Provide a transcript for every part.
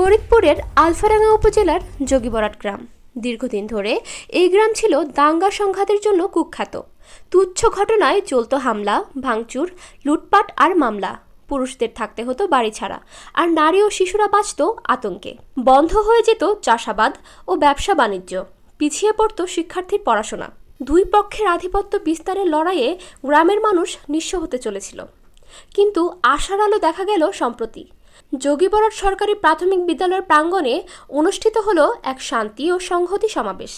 ফরিদপুরের আলফাডাঙ্গা উপজেলার যোগীবরাট গ্রাম। দীর্ঘদিন ধরে এই গ্রাম ছিল দাঙ্গা সংঘাতের জন্য কুখ্যাত। তুচ্ছ ঘটনায় চলত হামলা, ভাঙচুর, লুটপাট আর মামলা। পুরুষদের থাকতে হতো বাড়ি ছাড়া, আর নারী ও শিশুরা বাঁচত আতঙ্কে। বন্ধ হয়ে যেত চাষাবাদ ও ব্যবসা বাণিজ্য। পিছিয়ে পড়ত শিক্ষার্থীর পড়াশোনা। দুই পক্ষের আধিপত্য বিস্তারের লড়াইয়ে গ্রামের মানুষ নিঃস্ব হতে চলেছিল। কিন্তু আশার আলো দেখা গেল সম্প্রতি। যোগীবরাট সরকারি প্রাথমিক বিদ্যালয়ের প্রাঙ্গণে অনুষ্ঠিত হল এক শান্তি ও সংহতি সমাবেশ।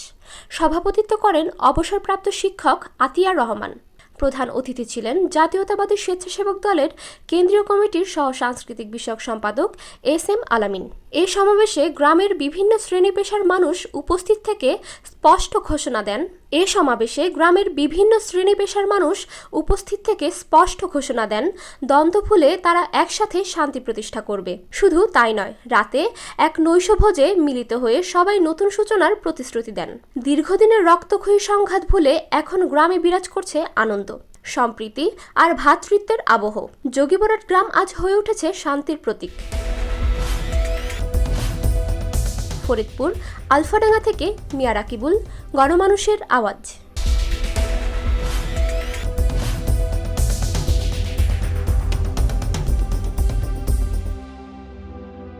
সভাপতিত্ব করেন অবসরপ্রাপ্ত শিক্ষক আতিয়া রহমান। প্রধান অতিথি ছিলেন জাতীয়তাবাদী স্বেচ্ছাসেবক দলের কেন্দ্রীয় কমিটির সহ সাংস্কৃতিক বিষয়ক সম্পাদক এস এম আলামিন। এই সমাবেশে গ্রামের বিভিন্ন শ্রেণি পেশার মানুষ উপস্থিত থেকে স্পষ্ট ঘোষণা দেন। এ সমাবেশে গ্রামের বিভিন্ন শ্রেণি পেশার মানুষ উপস্থিত থেকে স্পষ্ট ঘোষণা দেন, দ্বন্দ্ব ভুলে তারা একসাথে শান্তি প্রতিষ্ঠা করবে। শুধু তাই নয়, রাতে এক নৈশভোজে মিলিত হয়ে সবাই নতুন সূচনার প্রতিশ্রুতি দেন। দীর্ঘদিনের রক্তক্ষয়ী সংঘাত ভুলে এখন গ্রামে বিরাজ করছে আনন্দ। সম্প্রীতি আর ভ্রাতৃত্বের আবহ। যোগীবরাট গ্রাম আজ হয়ে উঠেছে শান্তির প্রতীক। ফরিদপুর আলফাডাঙ্গা থেকে মিয়া রাকিবুল গণমানুষের আওয়াজ।